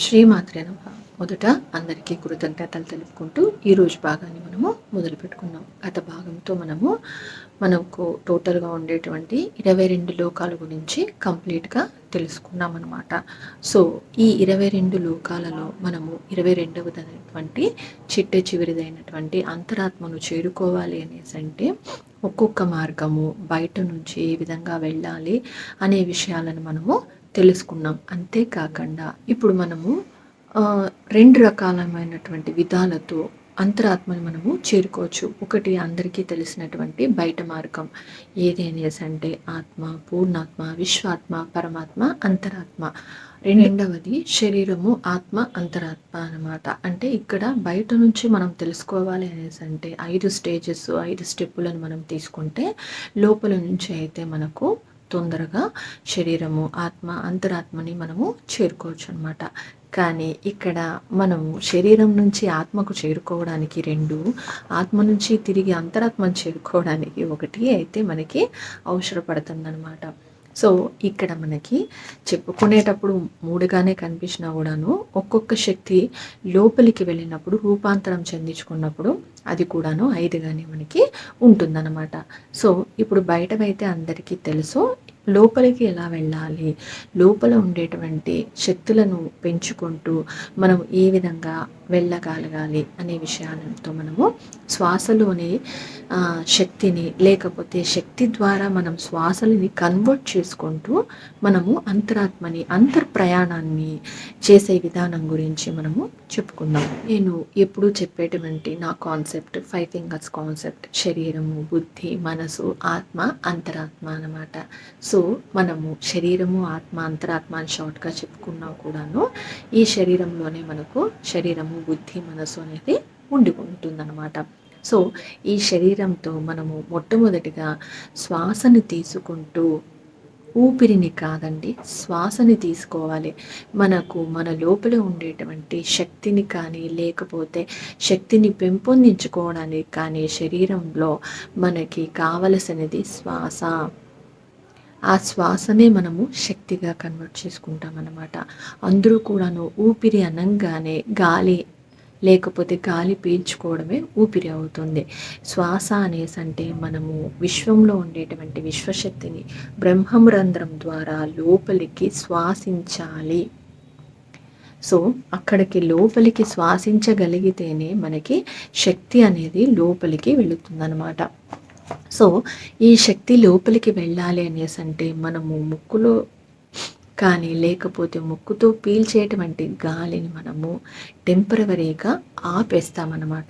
శ్రీమాత్రే నమ. మొదట అందరికీ కృతజ్ఞతలు తెలుపుకుంటూ ఈరోజు భాగాన్ని మనము మొదలు పెట్టుకున్నాం గత భాగంతో మనము మనకు టోటల్గా ఉండేటువంటి ఇరవై రెండు లోకాల గురించి కంప్లీట్గా తెలుసుకున్నాం అనమాట సో ఈ ఇరవై రెండు లోకాలలో మనము ఇరవై రెండవదైనటువంటి చిట్ట చివరిదైనటువంటి అంతరాత్మను చేరుకోవాలి అనేసి అంటే ఒక్కొక్క మార్గము బయట నుంచి ఏ విధంగా వెళ్ళాలి అనే విషయాలను మనము తెలుసుకున్నాం. అంతేకాకుండా ఇప్పుడు మనము రెండు రకాలమైనటువంటి విధాలతో అంతరాత్మని మనము చేరుకోవచ్చు. ఒకటి అందరికీ తెలిసినటువంటి బయట మార్గం. ఏదేనేసి అంటే ఆత్మ పూర్ణాత్మ విశ్వాత్మ పరమాత్మ అంతరాత్మ. రెండవది శరీరము ఆత్మ అంతరాత్మ అనమాట అంటే ఇక్కడ బయట నుంచి మనం తెలుసుకోవాలి అనేసి అంటే ఐదు స్టేజెస్ ఐదు స్టెప్పులను మనం తీసుకుంటే లోపల నుంచి అయితే మనకు తొందరగా శరీరము ఆత్మ అంతరాత్మని మనము చేరుకోవచ్చు అనమాట కానీ ఇక్కడ మనము శరీరం నుంచి ఆత్మకు చేరుకోవడానికి రెండు ఆత్మ నుంచి తిరిగి అంతరాత్మను చేరుకోవడానికి ఒకటి అయితే మనకి అవసరపడుతుందన్నమాట. సో ఇక్కడ మనకి చెప్పుకునేటప్పుడు మూడుగానే కనిపించినా కూడాను ఒక్కొక్క శక్తి లోపలికి వెళ్ళినప్పుడు రూపాంతరం చెందించుకున్నప్పుడు అది కూడాను ఐదుగానే మనకి ఉంటుందన్నమాట. సో ఇప్పుడు బయటవైతే అందరికీ తెలుసు లోపలికి ఎలా వెళ్ళాలి? లోపల ఉండేటువంటి శక్తులను పెంచుకుంటూ మనం ఏ విధంగా వెళ్ళగలగాలి అనే విషయాలతో మనము శ్వాసలోని శక్తిని లేకపోతే శక్తి ద్వారా మనం శ్వాసలని కన్వర్ట్ చేసుకుంటూ మనము అంతరాత్మని అంతర్ ప్రయాణాన్ని చేసే విధానం గురించి మనము చెప్పుకుందాం. నేను ఎప్పుడు చెప్పేటువంటి నా కాన్సెప్ట్ ఫైవ్ ఫింగర్స్ కాన్సెప్ట్ శరీరము బుద్ధి మనసు ఆత్మ అంతరాత్మ అనమాట సో మనము శరీరము ఆత్మ అంతరాత్మ అని షార్ట్గా చెప్పుకున్నా కూడాను ఈ శరీరంలోనే మనకు శరీరము బుద్ధి మనసు అనేది ఉండి ఉంటుందన్నమాట సో ఈ శరీరంతో మనము మొట్టమొదటిగా శ్వాసను తీసుకుంటూ ఊపిరిని కాదండి శ్వాసని తీసుకోవాలి. మనకు మన లోపల ఉండేటువంటి శక్తిని కానీ లేకపోతే శక్తిని పెంపొందించుకోవడానికి కానీ శరీరంలో మనకి కావలసినది శ్వాస. ఆ శ్వాసనే మనము శక్తిగా కన్వర్ట్ చేసుకుంటాం అన్నమాట అందరూ కూడాను ఊపిరి అనంగానే గాలి లేకపోతే గాలి పీల్చుకోవడమే ఊపిరి అవుతుంది. శ్వాస అనేసి అంటే మనము విశ్వంలో ఉండేటువంటి విశ్వశక్తిని బ్రహ్మరంధ్రం ద్వారా లోపలికి శ్వాసించాలి. సో అక్కడికి లోపలికి శ్వాసించగలిగితేనే మనకి శక్తి అనేది లోపలికి వెళుతుందనమాట సో ఈ శక్తి లోపలికి వెళ్ళాలి అనేసి అంటే మనము ముక్కులో కానీ లేకపోతే ముక్కుతో పీల్చేటువంటి గాలిని మనము టెంపరవరీగా ఆపేస్తామన్నమాట.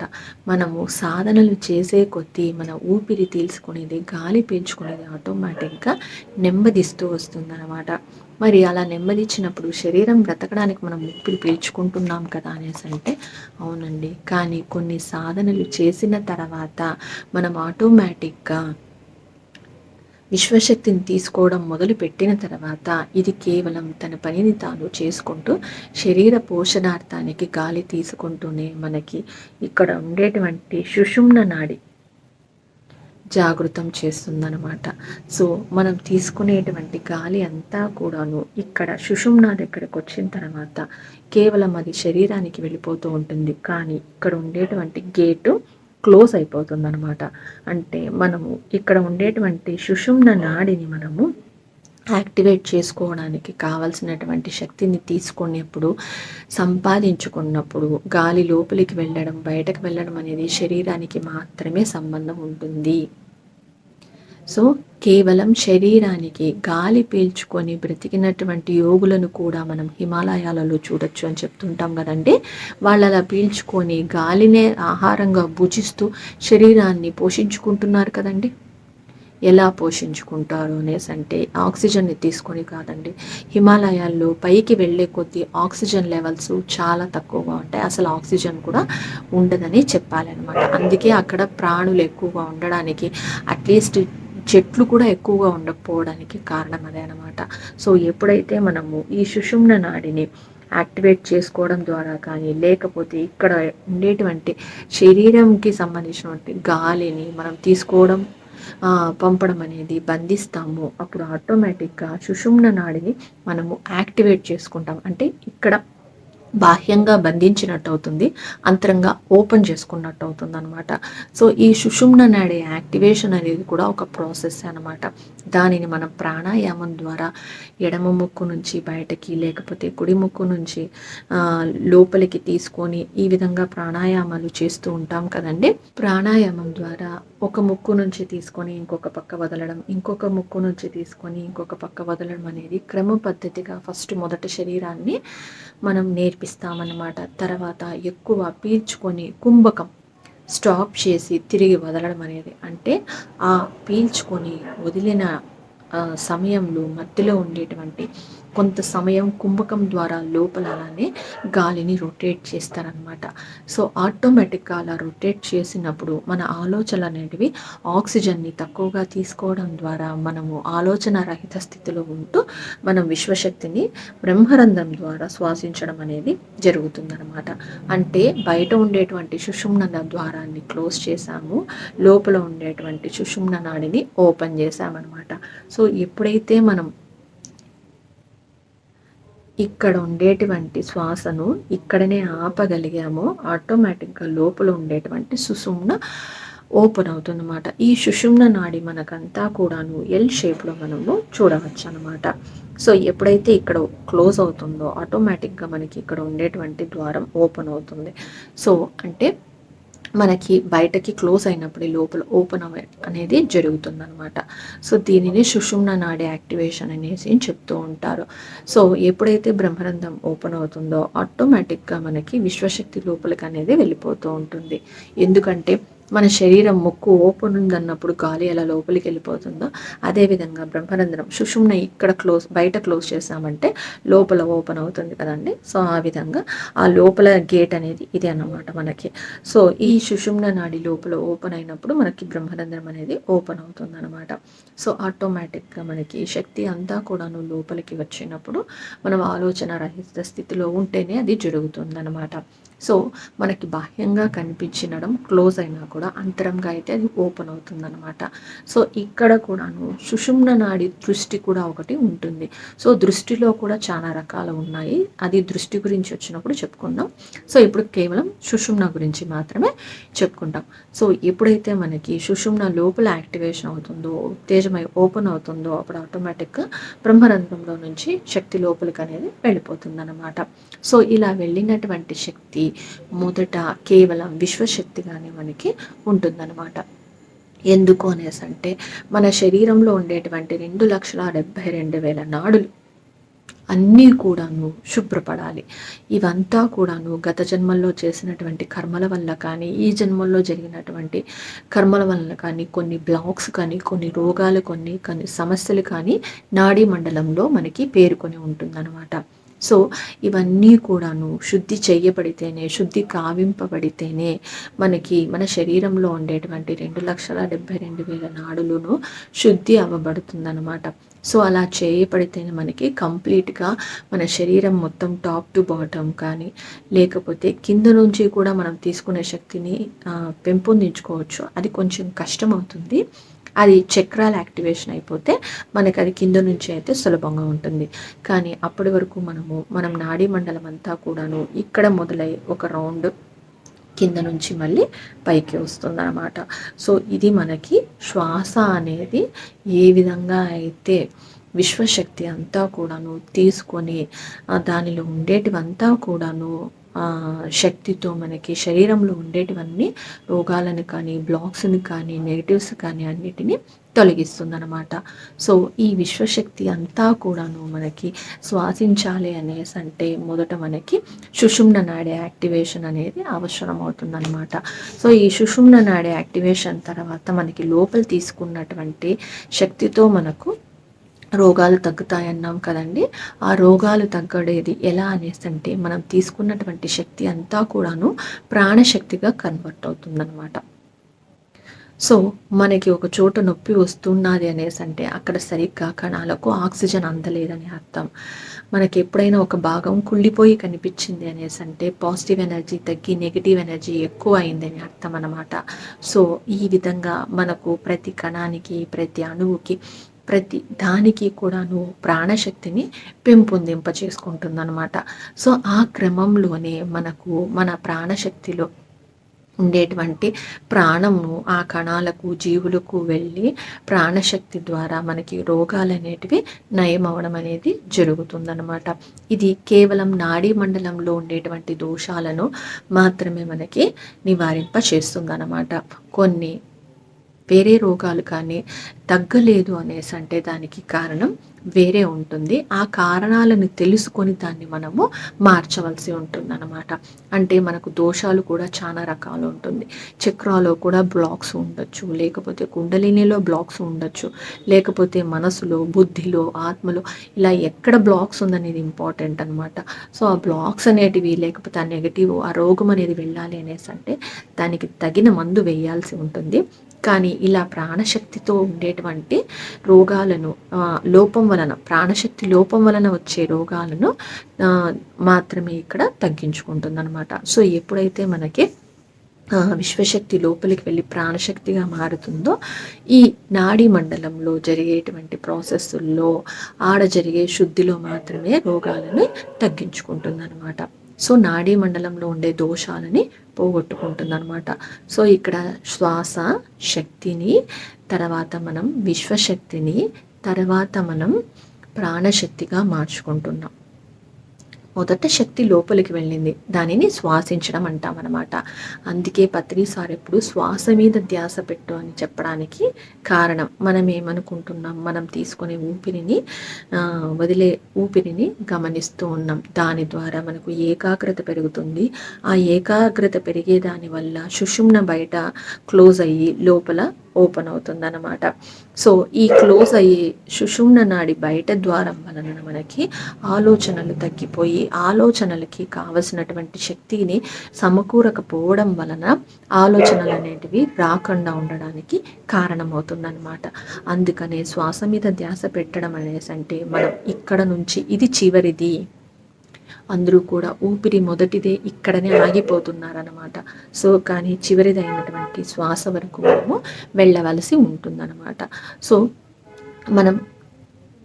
మనము సాధనలు చేసే కొద్దీ మన ఊపిరి తీల్చుకునేది గాలి పీల్చుకునేది ఆటోమేటిక్గా నెమ్మదిస్తూ వస్తుందన్నమాట. మరి అలా నెమ్మది ఇచ్చినప్పుడు శరీరం బ్రతకడానికి మనం ఊపిరి పీల్చుకుంటున్నాం కదా అనేసి అంటే అవునండి. కానీ కొన్ని సాధనలు చేసిన తర్వాత మనం ఆటోమేటిక్గా విశ్వశక్తిని తీసుకోవడం మొదలు పెట్టిన తర్వాత ఇది కేవలం తన పనిని తాను చేసుకుంటూ శరీర పోషణార్థానికి గాలి తీసుకుంటూనే మనకి ఇక్కడ ఉండేటువంటి సుషుమ్న నాడి జాగృతం చేస్తుందనమాట సో మనం తీసుకునేటువంటి గాలి అంతా కూడాను ఇక్కడ సుషుమ్న దగ్గరకు వచ్చిన తర్వాత కేవలం అది శరీరానికి వెళ్ళిపోతూ ఉంటుంది. కానీ ఇక్కడ ఉండేటువంటి గేటు క్లోజ్ అయిపోతుందనమాట అంటే మనము ఇక్కడ ఉండేటువంటి సుషుమ్న నాడిని మనము యాక్టివేట్ చేసుకోవడానికి కావలసినటువంటి శక్తిని తీసుకునేప్పుడు సంపాదించుకున్నప్పుడు గాలి లోపలికి వెళ్ళడం బయటకు వెళ్ళడం అనేది శరీరానికి మాత్రమే సంబంధం ఉంటుంది. సో కేవలం శరీరానికి గాలి పీల్చుకొని బ్రతికినటువంటి యోగులను కూడా మనం హిమాలయాలలో చూడొచ్చు అని చెప్తుంటాం కదండి. వాళ్ళు అలా పీల్చుకొని గాలినే ఆహారంగా భుజిస్తూ శరీరాన్ని పోషించుకుంటున్నారు కదండి. ఎలా పోషించుకుంటారు అనేసి అంటే ఆక్సిజన్ని తీసుకొని కాదండి. హిమాలయాల్లో పైకి వెళ్ళే కొద్దీ ఆక్సిజన్ లెవెల్స్ చాలా తక్కువగా ఉంటాయి. అసలు ఆక్సిజన్ కూడా ఉండదని చెప్పాలన్నమాట. అందుకే అక్కడ ప్రాణులు ఎక్కువగా ఉండడానికి అట్లీస్ట్ చెట్లు కూడా ఎక్కువగా ఉండకపోవడానికి కారణం అదే అనమాట సో ఎప్పుడైతే మనము ఈ సుషుమ్న నాడిని యాక్టివేట్ చేసుకోవడం ద్వారా కానీ లేకపోతే ఇక్కడ ఉండేటువంటి శరీరంకి సంబంధించినటువంటి గాలిని మనం తీసుకోవడం పంపడం అనేది బంధిస్తాము అప్పుడు ఆటోమేటిక్గా సుషుమ్న నాడిని మనము యాక్టివేట్ చేసుకుంటాం. అంటే ఇక్కడ బాహ్యంగా బంధించినట్టు అవుతుంది అంతరంగా ఓపెన్ చేసుకున్నట్టు అవుతుంది అనమాట సో ఈ సుషుమ్న నాడే యాక్టివేషన్ అనేది కూడా ఒక ప్రాసెస్ అనమాట దానిని మనం ప్రాణాయామం ద్వారా ఎడమ ముక్కు నుంచి బయటకి లేకపోతే కుడి ముక్కు నుంచి లోపలికి తీసుకొని ఈ విధంగా ప్రాణాయామాలు చేస్తూ ఉంటాం కదండి. ప్రాణాయామం ద్వారా ఒక ముక్కు నుంచి తీసుకొని ఇంకొక పక్క వదలడం ఇంకొక ముక్కు నుంచి తీసుకొని ఇంకొక పక్క వదలడం అనేది క్రమ పద్ధతిగా ఫస్ట్ మొదట శరీరాన్ని మనం నేర్పిస్తామన్నమాట తర్వాత ఎక్కువ పీల్చుకొని కుంభకం స్టాప్ చేసి తిరిగి వదలడం అనేది. అంటే ఆ పీల్చుకొని వదిలిన సమయంలో మధ్యలో ఉండేటువంటి కొంత సమయం కుంభకం ద్వారా లోపల అలానే గాలిని రొటేట్ చేస్తారనమాట సో ఆటోమేటిక్గా అలా రొటేట్ చేసినప్పుడు మన ఆలోచనలు అనేటివి ఆక్సిజన్ని తక్కువగా తీసుకోవడం ద్వారా మనము ఆలోచన రహిత స్థితిలో ఉంటూ మనం విశ్వశక్తిని బ్రహ్మరంధ్రం ద్వారా శ్వాసించడం అనేది జరుగుతుందనమాట అంటే బయట ఉండేటువంటి సుషుమ్న ద్వారాన్ని క్లోజ్ చేశాము లోపల ఉండేటువంటి సుషుమ్న నాడిని ఓపెన్ చేశామన్నమాట. సో ఎప్పుడైతే మనం ఇక్కడ ఉండేటువంటి శ్వాసను ఇక్కడనే ఆపగలిగామో ఆటోమేటిక్గా లోపల ఉండేటువంటి సుషుమ్న ఓపెన్ అవుతుందన్నమాట. ఈ సుషుమ్న నాడి మనకంతా కూడాను ఎల్ షేప్లో మనము చూడవచ్చు అనమాట సో ఎప్పుడైతే ఇక్కడ క్లోజ్ అవుతుందో ఆటోమేటిక్గా మనకి ఇక్కడ ఉండేటువంటి ద్వారం ఓపెన్ అవుతుంది. సో అంటే మనకి బయటకి క్లోజ్ అయినప్పుడు లోపల ఓపెన్ అవ్వ అనేది జరుగుతుందనమాట సో దీనిని సుషుమ్న నాడి యాక్టివేషన్ అనేసి చెప్తూ ఉంటారు. సో ఎప్పుడైతే బ్రహ్మరంధం ఓపెన్ అవుతుందో ఆటోమేటిక్గా మనకి విశ్వశక్తి లోపలికి అనేది వెళ్ళిపోతూ ఉంటుంది. ఎందుకంటే మన శరీరం ముక్కు ఓపెన్ ఉందన్నప్పుడు గాలి ఎలా లోపలికి వెళ్ళిపోతుందో అదేవిధంగా బ్రహ్మరంధ్రం సుషుమ్న ఇక్కడ క్లోజ్ బయట క్లోజ్ చేసామంటే లోపల ఓపెన్ అవుతుంది కదండి. సో ఆ విధంగా ఆ లోపల గేట్ అనేది ఇది అన్నమాట మనకి. సో ఈ సుషుమ్న నాడి లోపల ఓపెన్ అయినప్పుడు మనకి బ్రహ్మరంధ్రం అనేది ఓపెన్ అవుతుంది అనమాట సో ఆటోమేటిక్గా మనకి శక్తి అంతా కూడాను లోపలికి వచ్చినప్పుడు మనం ఆలోచన రహిత స్థితిలో ఉంటేనే అది జరుగుతుంది అనమాట సో మనకి బాహ్యంగా కనిపించినడం క్లోజ్ అయినా కూడా అంతరంగా అయితే అది ఓపెన్ అవుతుందన్నమాట. సో ఇక్కడ కూడాను సుషుమ్న నాడి దృష్టి కూడా ఒకటి ఉంటుంది. సో దృష్టిలో కూడా చాలా రకాలు ఉన్నాయి. అది దృష్టి గురించి వచ్చినప్పుడు చెప్పుకుందాం. సో ఇప్పుడు కేవలం సుషుమ్న గురించి మాత్రమే చెప్పుకుంటాం. సో ఎప్పుడైతే మనకి సుషుమ్న లోపల యాక్టివేషన్ అవుతుందో ఉత్తేజమై ఓపెన్ అవుతుందో అప్పుడు ఆటోమేటిక్గా బ్రహ్మరంధ్రంలో నుంచి శక్తి లోపలికి అనేది వెళ్ళిపోతుందనమాట సో ఇలా వెళ్ళినటువంటి శక్తి మొదట కేవలం విశ్వశక్తిగానే మనకి ఉంటుందన్నమాట. ఎందుకు అనేసి అంటే మన శరీరంలో ఉండేటువంటి రెండు లక్షల డెబ్బై రెండు వేల నాడులు అన్నీ కూడాను శుభ్రపడాలి. ఇవంతా కూడాను గత జన్మల్లో చేసినటువంటి కర్మల వల్ల కానీ ఈ జన్మల్లో జరిగినటువంటి కర్మల వల్ల కానీ కొన్ని బ్లాక్స్ కానీ కొన్ని రోగాలు కొన్ని కొన్ని సమస్యలు కానీ నాడీ మండలంలో మనకి పేరుకొని ఉంటుందన్నమాట. సో ఇవన్నీ కూడాను శుద్ధి చేయబడితేనే శుద్ధి కావింపబడితేనే మనకి మన శరీరంలో ఉండేటువంటి రెండు లక్షల డెబ్బై రెండు వేల నాడులను శుద్ధి అవ్వబడుతుందన్నమాట. సో అలా చేయబడితేనే మనకి కంప్లీట్గా మన శరీరం మొత్తం టాప్ టు బాటమ్ కానీ లేకపోతే కింద నుంచి కూడా మనం తీసుకునే శక్తిని పెంపొందించుకోవచ్చు. అది కొంచెం కష్టం అవుతుంది అది చక్రాల యాక్టివేషన్ అయిపోతే మనకి అది కింద నుంచి అయితే సులభంగా ఉంటుంది. కానీ అప్పటి వరకు మనము మనం నాడీ మండలం అంతా కూడాను ఇక్కడ మొదలై ఒక రౌండ్ కింద నుంచి మళ్ళీ పైకి వస్తుందన్నమాట. సో ఇది మనకి శ్వాస అనేది ఏ విధంగా అయితే విశ్వశక్తి అంతా కూడాను తీసుకొని దానిలో ఉండేటివంతా కూడాను శక్తితో మనకి శరీరంలో ఉండేటివన్నీ రోగాలను కానీ బ్లాక్స్ని కానీ నెగిటివ్స్ కానీ అన్నిటినీ తొలగిస్తుందన్నమాట. సో ఈ విశ్వశక్తి అంతా కూడాను మనకి శ్వాసించాలి అనేసి అంటే మొదట మనకి సుషుమ్న నాడే యాక్టివేషన్ అనేది అవసరం అవుతుందన్నమాట సో ఈ సుషుమ్న నాడే యాక్టివేషన్ తర్వాత మనకి లోపల తీసుకున్నటువంటి శక్తితో మనకు రోగాలు తగ్గుతాయన్నాం కదండి. ఆ రోగాలు తగ్గడేది ఎలా అనేసి అంటే మనం తీసుకున్నటువంటి శక్తి అంతా కూడాను ప్రాణశక్తిగా కన్వర్ట్ అవుతుందన్నమాట. సో మనకి ఒక చోట నొప్పి వస్తున్నది అనేసి అంటే అక్కడ సరిగ్గా కణాలకు ఆక్సిజన్ అందలేదని అర్థం. మనకి ఎప్పుడైనా ఒక భాగం కుళ్ళిపోయి కనిపించింది అనేసి అంటే పాజిటివ్ ఎనర్జీ తగ్గి నెగిటివ్ ఎనర్జీ ఎక్కువ అయిందని అర్థం అనమాట సో ఈ విధంగా మనకు ప్రతి కణానికి ప్రతి అణువుకి ప్రతి దానికి కూడాను ప్రాణశక్తిని పెంపొందింప చేసుకుంటుందన్నమాట సో ఆ క్రమంలోనే మనకు మన ప్రాణశక్తిలో ఉండేటువంటి ప్రాణము ఆ కణాలకు జీవులకు వెళ్ళి ప్రాణశక్తి ద్వారా మనకి రోగాలు అనేటివి నయం అవడం అనేది జరుగుతుందన్నమాట. ఇది కేవలం నాడీ మండలంలో ఉండేటువంటి దోషాలను మాత్రమే మనకి నివారింప చేస్తుందన్నమాట కొన్ని వేరే రోగాలు కానీ తగ్గలేదు అనేసి అంటే దానికి కారణం వేరే ఉంటుంది. ఆ కారణాలను తెలుసుకొని దాన్ని మనము మార్చవలసి ఉంటుంది అనమాట అంటే మనకు దోషాలు కూడా చాలా రకాలు ఉంటుంది. చక్రాలో కూడా బ్లాక్స్ ఉండొచ్చు. లేకపోతే కుండలినిలో బ్లాక్స్ ఉండొచ్చు. లేకపోతే మనసులో బుద్ధిలో ఆత్మలో ఇలా ఎక్కడ బ్లాక్స్ ఉందనేది ఇంపార్టెంట్ అనమాట సో ఆ బ్లాక్స్ అనేటివి లేకపోతే ఆ నెగటివ్ ఆ రోగం అనేది వెళ్ళాలి అనేసి అంటే దానికి తగిన మందు వేయాల్సి ఉంటుంది. కానీ ఇలా ప్రాణశక్తితో ఉండేటువంటి రోగాలను లోపం వలన ప్రాణశక్తి లోపం వలన వచ్చే రోగాలను మాత్రమే ఇక్కడ తగ్గించుకుంటుందన్నమాట. సో ఎప్పుడైతే మనకి విశ్వశక్తి లోపలికి వెళ్ళి ప్రాణశక్తిగా మారుతుందో ఈ నాడీ మండలంలో జరిగేటువంటి ప్రాసెస్ల్లో ఆడ జరిగే శుద్ధిలో మాత్రమే రోగాలని తగ్గించుకుంటుందన్నమాట. సో నాడీ మండలంలో ఉండే దోషాలని పోగొట్టుకుంటుందన్నమాట. సో ఇక్కడ శ్వాస శక్తిని తర్వాత మనం విశ్వశక్తిని తర్వాత మనం ప్రాణశక్తిగా మార్చుకుంటున్నాం. మొదట శక్తి లోపలికి వెళ్ళింది. దానిని శ్వాసించడం అంటాం అనమాట అందుకే పత్రి సార్ ఎప్పుడు శ్వాస మీద ధ్యాస పెట్టు అని చెప్పడానికి కారణం. మనం ఏమనుకుంటున్నాం? మనం తీసుకునే ఊపిరిని వదిలే ఊపిరిని గమనిస్తూ ఉన్నాం. దాని ద్వారా మనకు ఏకాగ్రత పెరుగుతుంది. ఆ ఏకాగ్రత పెరిగే దానివల్ల సుషుమ్న బయట క్లోజ్ అయ్యి లోపల ఓపెన్ అవుతుంది అనమాట సో ఈ క్లోజ్ అయ్యే సుషుమ్న నాడి బయట ద్వారం వలన మనకి ఆలోచనలు తగ్గిపోయి ఆలోచనలకి కావలసినటువంటి శక్తిని సమకూరకపోవడం వలన ఆలోచనలు అనేటివి రాకుండా ఉండడానికి కారణమవుతుందన్నమాట. అందుకనే శ్వాస మీద ధ్యాస పెట్టడం అనేసి అంటే మనం ఇక్కడ నుంచి ఇది చివరిది. అందరూ కూడా ఊపిరి మొదటిదే ఇక్కడనే ఆగిపోతున్నారనమాట సో కానీ చివరిదైనటువంటి శ్వాస వరకు మనము వెళ్ళవలసి ఉంటుందన్నమాట. సో మనం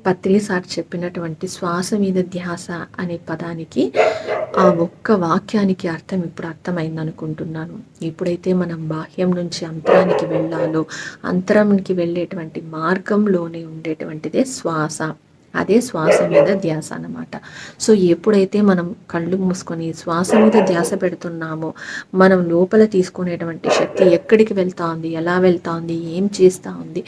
పత్రి సార్ చెప్పినటువంటి శ్వాస మీద ధ్యాస అనే పదానికి ఆ ఒక్క వాక్యానికి అర్థం ఇప్పుడు అర్థమైంది అనుకుంటున్నాను ఎప్పుడైతే మనం బాహ్యం నుంచి అంతరానికి వెళ్ళాలో అంతరానికి వెళ్ళేటువంటి మార్గంలోనే ఉండేటువంటిదే శ్వాస. అదే శ్వాస మీద ధ్యాస అన్నమాట. సో ఎప్పుడైతే మనం కళ్ళు మూసుకొని శ్వాస మీద ధ్యాస పెడుతున్నామో మనం లోపల తీసుకునేటువంటి శక్తి ఎక్కడికి వెళ్తా ఉంది ఎలా వెళ్తా ఉంది ఏం చేస్తూ ఉంది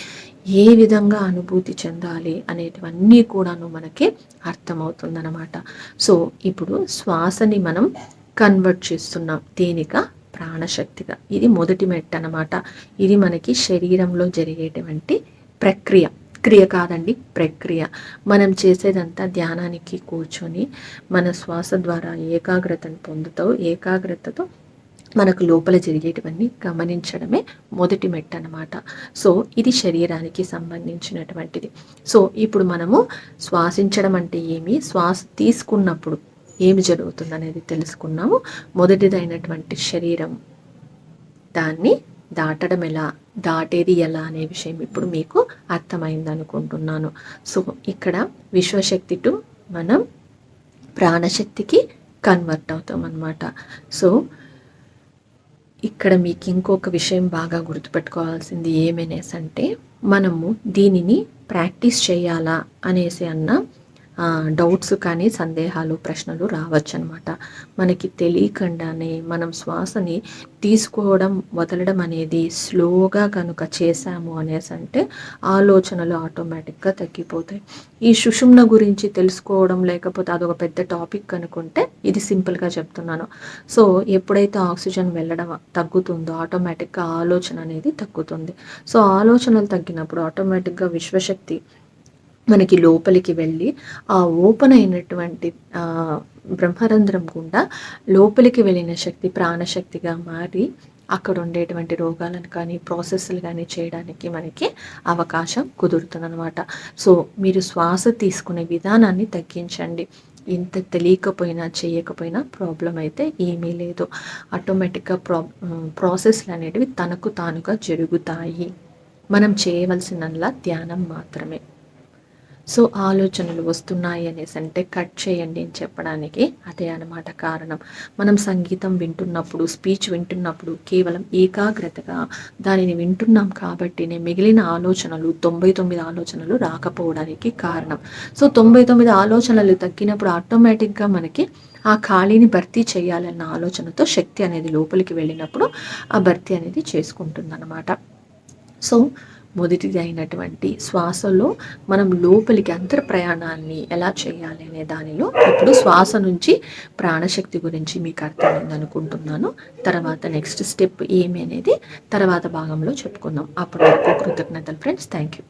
ఏ విధంగా అనుభూతి చెందాలి అనేటివన్నీ కూడాను మనకి అర్థమవుతుందనమాట సో ఇప్పుడు శ్వాసని మనం కన్వర్ట్ చేస్తున్నాం. దేనిక ప్రాణశక్తిగా. ఇది మొదటి మెట్ అనమాట ఇది మనకి శరీరంలో జరిగేటువంటి ప్రక్రియ. క్రియ కాదండి ప్రక్రియ. మనం చేసేదంతా ధ్యానానికి కూర్చొని మన శ్వాస ద్వారా ఏకాగ్రతను పొందుతావు ఏకాగ్రతతో మనకు లోపల జరిగేటివన్నీ గమనించడమే మొదటి మెట్ అనమాట సో ఇది శరీరానికి సంబంధించినటువంటిది. సో ఇప్పుడు మనము శ్వాసించడం అంటే ఏమి? శ్వాస తీసుకున్నప్పుడు ఏమి జరుగుతుంది అనేది తెలుసుకున్నాము. మొదటిదైనటువంటి శరీరం దాన్ని దాటడం ఎలా? దాటేది ఎలా అనే విషయం ఇప్పుడు మీకు అర్థమైంది అనుకుంటున్నాను సో ఇక్కడ విశ్వశక్తి టు మనం ప్రాణశక్తికి కన్వర్ట్ అవుతాం అనమాట సో ఇక్కడ మీకు ఇంకొక విషయం బాగా గుర్తుపెట్టుకోవాల్సింది ఏమనేసి అంటే మనము దీనిని ప్రాక్టీస్ చేయాలా అనేసి అన్న డౌట్స్ కానీ సందేహాలు ప్రశ్నలు రావచ్చు అనమాట మనకి తెలియకుండానే మనం శ్వాసని తీసుకోవడం వదలడం అనేది స్లోగా కనుక చేశాము అనేసి అంటే ఆలోచనలు ఆటోమేటిక్గా తగ్గిపోతాయి. ఈ సుషుమ్న గురించి తెలుసుకోవడం లేకపోతే అదొక పెద్ద టాపిక్ అనుకుంటే ఇది సింపుల్గా చెప్తున్నాను. సో ఎప్పుడైతే ఆక్సిజన్ వెళ్ళడం తగ్గుతుందో ఆటోమేటిక్గా ఆలోచన అనేది తగ్గుతుంది. సో ఆలోచనలు తగ్గినప్పుడు ఆటోమేటిక్గా విశ్వశక్తి మనకి లోపలికి వెళ్ళి ఆ ఓపెన్ అయినటువంటి బ్రహ్మరంధ్రం గుండా లోపలికి వెళ్ళిన శక్తి ప్రాణశక్తిగా మారి అక్కడ ఉండేటువంటి రోగాలను కానీ ప్రాసెస్లు కానీ చేయడానికి మనకి అవకాశం కుదురుతుందనమాట సో మీరు శ్వాస తీసుకునే విధానాన్ని తగ్గించండి. ఇంత తెలియకపోయినా చేయకపోయినా ప్రాబ్లం అయితే ఏమీ లేదు. ఆటోమేటిక్గా ప్రా ప్రాసెస్లు అనేటివి తనకు తానుగా జరుగుతాయి. మనం చేయవలసినలా ధ్యానం మాత్రమే. సో ఆలోచనలు వస్తున్నాయి అనేసి అంటే కట్ చేయండి అని చెప్పడానికి అదే అనమాట కారణం. మనం సంగీతం వింటున్నప్పుడు స్పీచ్ వింటున్నప్పుడు కేవలం ఏకాగ్రతగా దానిని వింటున్నాం కాబట్టినే మిగిలిన ఆలోచనలు తొంభై తొమ్మిది ఆలోచనలు రాకపోవడానికి కారణం. సో తొంభై తొమ్మిది ఆలోచనలు తగ్గినప్పుడు ఆటోమేటిక్గా మనకి ఆ ఖాళీని భర్తీ చేయాలన్న ఆలోచనతో శక్తి అనేది లోపలికి వెళ్ళినప్పుడు ఆ భర్తీ అనేది చేసుకుంటుంది సో మొదటిది అయినటువంటి శ్వాసలో మనం లోపలికి అంతర్ ప్రయాణాన్ని ఎలా చేయాలి అనే దానిలో ఇప్పుడు శ్వాస నుంచి ప్రాణశక్తి గురించి మీకు అర్థమైంది అనుకుంటున్నాను. తర్వాత నెక్స్ట్ స్టెప్ ఏమి అనేది తర్వాత భాగంలో చెప్పుకుందాం. అప్పటి వరకు కృతజ్ఞతలు ఫ్రెండ్స్ థ్యాంక్ యూ